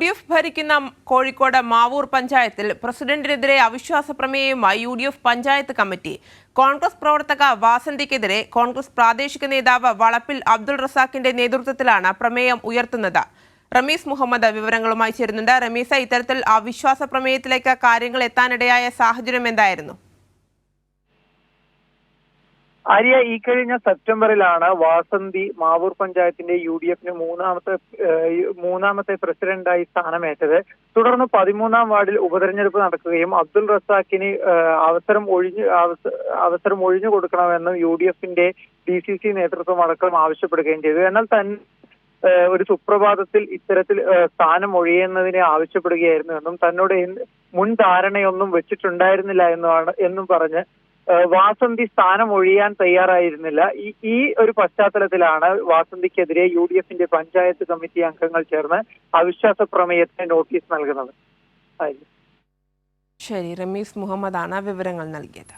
D F ഭരിക്കുന്ന കോഴിക്കോട് മാവൂർ പഞ്ചായത്തിൽ പ്രസിഡന്റിനെതിരെ അവിശ്വാസ പ്രമേയവുമായി U D F panchayat committee. Congress പ്രവർത്തക വാസന്തിക്കെതിരെ കോൺഗ്രസ് പ്രാദേശിക നേതാവ് വളപ്പിൽ അബ്ദുൾ റസാഖിന്റെ നേതൃത്വത്തിലാണ് പ്രമേയം ഉയർത്തുന്നത്. റമീസ് മുഹമ്മദ് വിവരങ്ങളുമായി ചേരുന്നുണ്ട്. റമീസ ഇത്തരത്തിൽ അവിശ്വാസ പ്രമേയത്തിലേക്ക് കാര്യങ്ങൾ എത്താനിടയായ സാഹചര്യം എന്തായിരുന്നു? ആര്യ ഈ കഴിഞ്ഞ സെപ്റ്റംബറിലാണ് വാസന്തി മാവൂർ പഞ്ചായത്തിന്റെ യു ഡി എഫിന് മൂന്നാമത്തെ മൂന്നാമത്തെ പ്രസിഡന്റായി സ്ഥാനമേറ്റത്. തുടർന്ന് പതിമൂന്നാം വാർഡിൽ ഉപതെരഞ്ഞെടുപ്പ് നടക്കുകയും അബ്ദുൾ റസാഖിന് അവസരം ഒഴിഞ്ഞു അവസരം ഒഴിഞ്ഞു കൊടുക്കണമെന്നും യു ഡി എഫിന്റെ ഡി സി സി നേതൃത്വം അടക്കം ആവശ്യപ്പെടുകയും ചെയ്തു. എന്നാൽ തന്നെ ഒരു സുപ്രഭാതത്തിൽ ഇത്തരത്തിൽ സ്ഥാനം ഒഴിയുന്നതിനെ ആവശ്യപ്പെടുകയായിരുന്നു എന്നും തന്നോട് മുൻ ധാരണയൊന്നും വെച്ചിട്ടുണ്ടായിരുന്നില്ല എന്നുമാണ് എന്നും പറഞ്ഞ് വാസന്തി സ്ഥാനം ഒഴിയാൻ തയ്യാറായിരുന്നില്ല. ഈ ഈ ഒരു പശ്ചാത്തലത്തിലാണ് വാസന്തിക്കെതിരെ യു ഡി എഫിന്റെ പഞ്ചായത്ത് കമ്മിറ്റി അംഗങ്ങൾ ചേർന്ന് അവിശ്വാസ പ്രമേയത്തിന് നോട്ടീസ് നൽകുന്നത്. ശരി റമീസ് മുഹമ്മദാണ് വിവരങ്ങൾ നൽകിയത്.